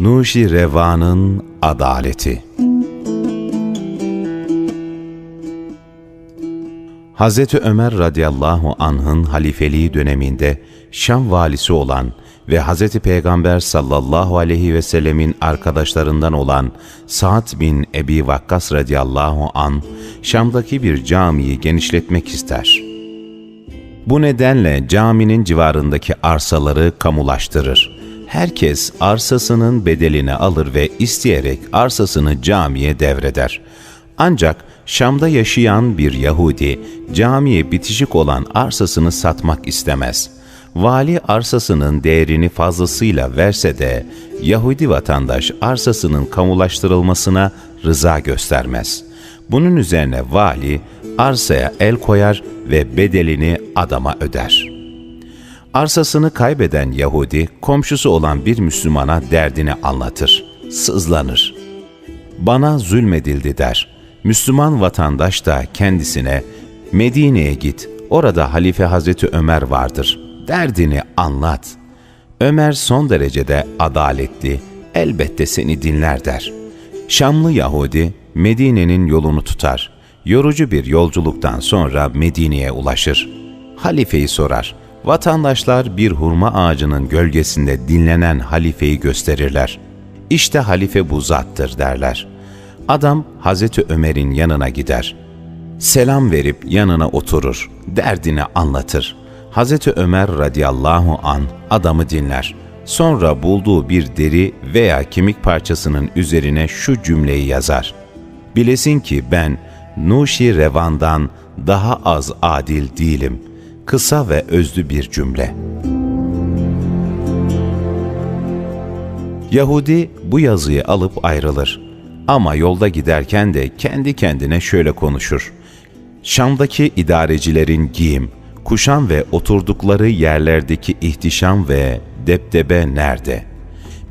Nuşi Reva'nın Adaleti Hz. Ömer radıyallahu anh'ın halifeliği döneminde Şam valisi olan ve Hz. Peygamber sallallahu aleyhi ve sellemin arkadaşlarından olan Sa'd bin Ebi Vakkas radıyallahu an Şam'daki bir camiyi genişletmek ister. Bu nedenle caminin civarındaki arsaları kamulaştırır. Herkes arsasının bedelini alır ve isteyerek arsasını camiye devreder. Ancak Şam'da yaşayan bir Yahudi camiye bitişik olan arsasını satmak istemez. Vali arsasının değerini fazlasıyla verse de Yahudi vatandaş arsasının kamulaştırılmasına rıza göstermez. Bunun üzerine vali arsaya el koyar ve bedelini adama öder. Arsasını kaybeden Yahudi komşusu olan bir Müslümana derdini anlatır, sızlanır. Bana zulmedildi der. Müslüman vatandaş da kendisine Medine'ye git, orada Halife Hazreti Ömer vardır. Derdini anlat. Ömer son derecede adaletli, elbette seni dinler der. Şamlı Yahudi Medine'nin yolunu tutar. Yorucu bir yolculuktan sonra Medine'ye ulaşır. Halifeyi sorar. Vatandaşlar bir hurma ağacının gölgesinde dinlenen halifeyi gösterirler. İşte halife bu zattır derler. Adam Hazreti Ömer'in yanına gider. Selam verip yanına oturur, derdini anlatır. Hazreti Ömer radıyallahu an adamı dinler. Sonra bulduğu bir deri veya kemik parçasının üzerine şu cümleyi yazar. Bilesin ki ben Nuşi Revan'dan daha az adil değilim. Kısa ve özlü bir cümle. Yahudi bu yazıyı alıp ayrılır. Ama yolda giderken de kendi kendine şöyle konuşur. Şam'daki idarecilerin giyim, kuşam ve oturdukları yerlerdeki ihtişam ve depdebe nerede?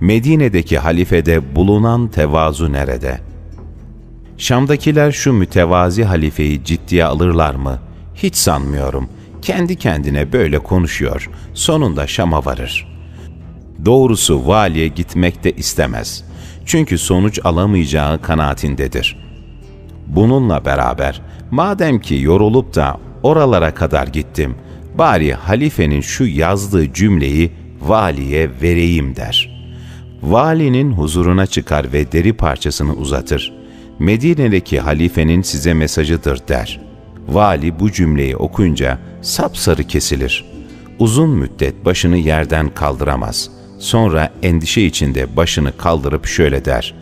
Medine'deki halifede bulunan tevazu nerede? Şam'dakiler şu mütevazi halifeyi ciddiye alırlar mı? Hiç sanmıyorum. Kendi kendine böyle konuşuyor. Sonunda Şam'a varır. Doğrusu valiye gitmek de istemez. Çünkü sonuç alamayacağı kanaatindedir. Bununla beraber madem ki yorulup da oralara kadar gittim, bari halifenin şu yazdığı cümleyi valiye vereyim der. Valinin huzuruna çıkar ve deri parçasını uzatır. Medine'deki halifenin size mesajıdır der. Vali bu cümleyi okuyunca sapsarı kesilir. Uzun müddet başını yerden kaldıramaz. Sonra endişe içinde başını kaldırıp şöyle der.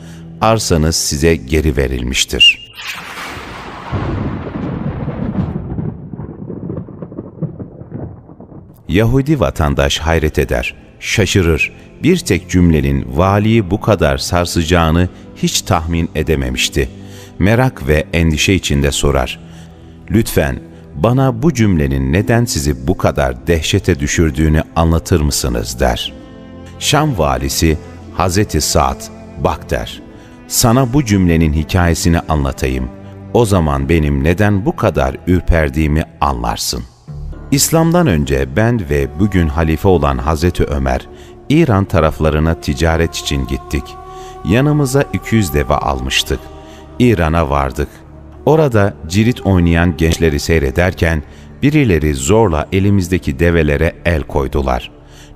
Arsanız size geri verilmiştir.'' Yahudi vatandaş hayret eder, şaşırır. Bir tek cümlenin valiyi bu kadar sarsacağını hiç tahmin edememişti. Merak ve endişe içinde sorar. Lütfen bana bu cümlenin neden sizi bu kadar dehşete düşürdüğünü anlatır mısınız der. Şam valisi Hazreti Sa'd bak der. Sana bu cümlenin hikayesini anlatayım. O zaman benim neden bu kadar ürperdiğimi anlarsın. İslam'dan önce ben ve bugün halife olan Hazreti Ömer, İran taraflarına ticaret için gittik. Yanımıza 200 deve almıştık. İran'a vardık. Orada cirit oynayan gençleri seyrederken birileri zorla elimizdeki develere el koydular.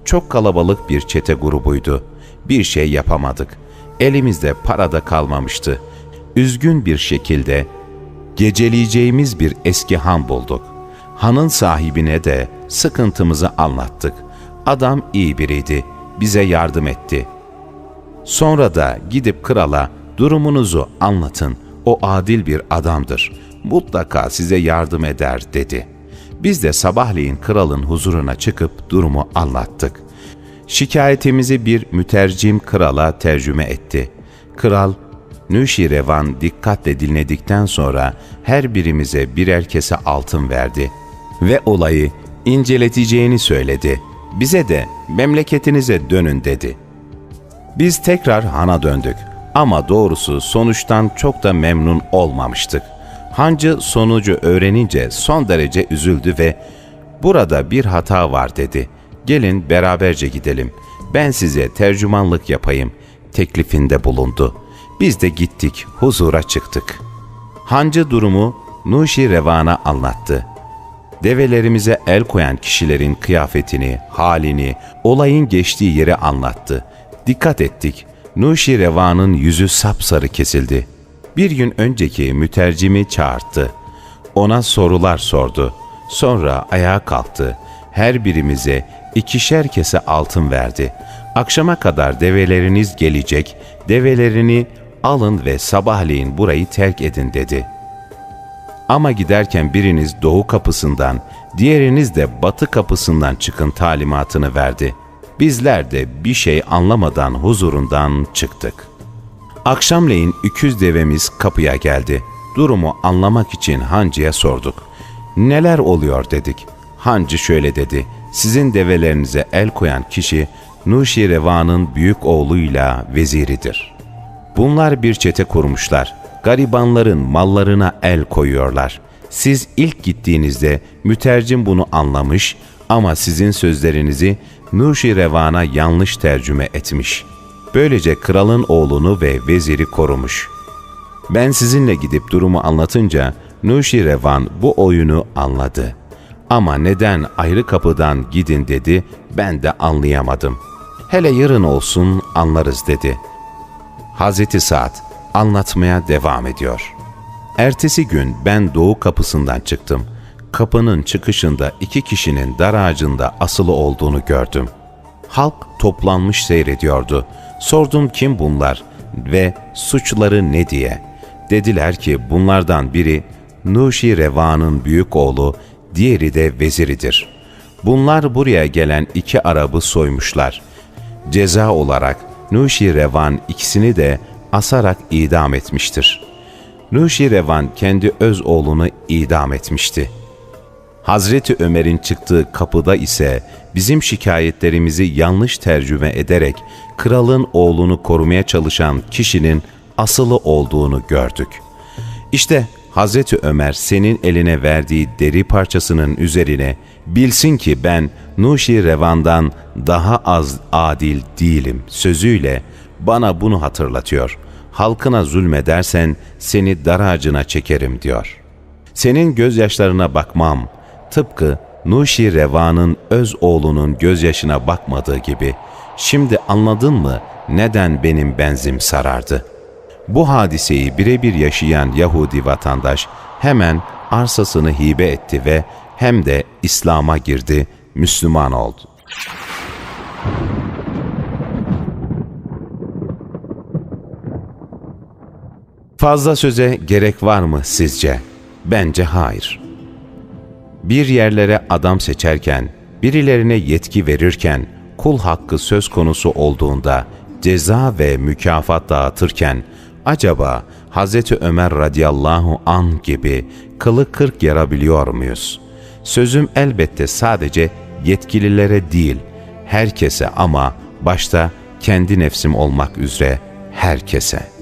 Çok kalabalık bir çete grubuydu. Bir şey yapamadık. Elimizde para da kalmamıştı. Üzgün bir şekilde geceleyeceğimiz bir eski han bulduk hanın sahibine de sıkıntımızı anlattık. Adam iyi biriydi, bize yardım etti. Sonra da gidip krala durumunuzu anlatın, o adil bir adamdır, mutlaka size yardım eder dedi. Biz de sabahleyin kralın huzuruna çıkıp durumu anlattık. Şikayetimizi bir mütercim krala tercüme etti. Kral, Nüşirevan dikkatle dinledikten sonra her birimize birer kese altın verdi.'' ve olayı inceleteceğini söyledi. Bize de memleketinize dönün dedi. Biz tekrar hana döndük ama doğrusu sonuçtan çok da memnun olmamıştık. Hancı sonucu öğrenince son derece üzüldü ve ''Burada bir hata var'' dedi. ''Gelin beraberce gidelim. Ben size tercümanlık yapayım. teklifinde bulundu. Biz de gittik, huzura çıktık. Hancı durumu Nuşi Revan'a anlattı. Develerimize el koyan kişilerin kıyafetini, halini, olayın geçtiği yeri anlattı. Dikkat ettik. Nuşi Revan'ın yüzü sapsarı kesildi. Bir gün önceki mütercimi çağırttı. Ona sorular sordu. Sonra ayağa kalktı. Her birimize ikişer kese altın verdi. Akşama kadar develeriniz gelecek, develerini alın ve sabahleyin burayı terk edin dedi. Ama giderken biriniz doğu kapısından, diğeriniz de batı kapısından çıkın talimatını verdi. Bizler de bir şey anlamadan huzurundan çıktık. Akşamleyin 200 devemiz kapıya geldi. Durumu anlamak için hancıya sorduk. Neler oluyor dedik. Hancı şöyle dedi. Sizin develerinize el koyan kişi Nuşi Revan'ın büyük oğluyla veziridir. Bunlar bir çete kurmuşlar. Garibanların mallarına el koyuyorlar. Siz ilk gittiğinizde mütercim bunu anlamış ama sizin sözlerinizi Nuşi Revan'a yanlış tercüme etmiş. Böylece kralın oğlunu ve veziri korumuş. Ben sizinle gidip durumu anlatınca Nuşi Revan bu oyunu anladı. Ama neden ayrı kapıdan gidin dedi ben de anlayamadım. Hele yarın olsun anlarız dedi. Hazreti Sa'd anlatmaya devam ediyor. Ertesi gün ben doğu kapısından çıktım. Kapının çıkışında iki kişinin dar ağacında asılı olduğunu gördüm. Halk toplanmış seyrediyordu. Sordum kim bunlar ve suçları ne diye. Dediler ki bunlardan biri Nuşi Reva'nın büyük oğlu, diğeri de veziridir. Bunlar buraya gelen iki Arabı soymuşlar. Ceza olarak Nuşi Revan ikisini de asarak idam etmiştir. Nuşi Revan kendi öz oğlunu idam etmişti. Hazreti Ömer'in çıktığı kapıda ise bizim şikayetlerimizi yanlış tercüme ederek kralın oğlunu korumaya çalışan kişinin asılı olduğunu gördük. İşte Hazreti Ömer senin eline verdiği deri parçasının üzerine bilsin ki ben Nuşi Revan'dan daha az adil değilim sözüyle bana bunu hatırlatıyor. Halkına zulmedersen seni dar ağacına çekerim diyor. Senin gözyaşlarına bakmam, tıpkı Nuşi Reva'nın öz oğlunun gözyaşına bakmadığı gibi. Şimdi anladın mı neden benim benzim sarardı? Bu hadiseyi birebir yaşayan Yahudi vatandaş hemen arsasını hibe etti ve hem de İslam'a girdi, Müslüman oldu. Fazla söze gerek var mı sizce? Bence hayır. Bir yerlere adam seçerken, birilerine yetki verirken, kul hakkı söz konusu olduğunda, ceza ve mükafat dağıtırken, acaba Hz. Ömer radıyallahu an gibi kılı kırk yarabiliyor muyuz? Sözüm elbette sadece yetkililere değil, herkese ama başta kendi nefsim olmak üzere herkese.''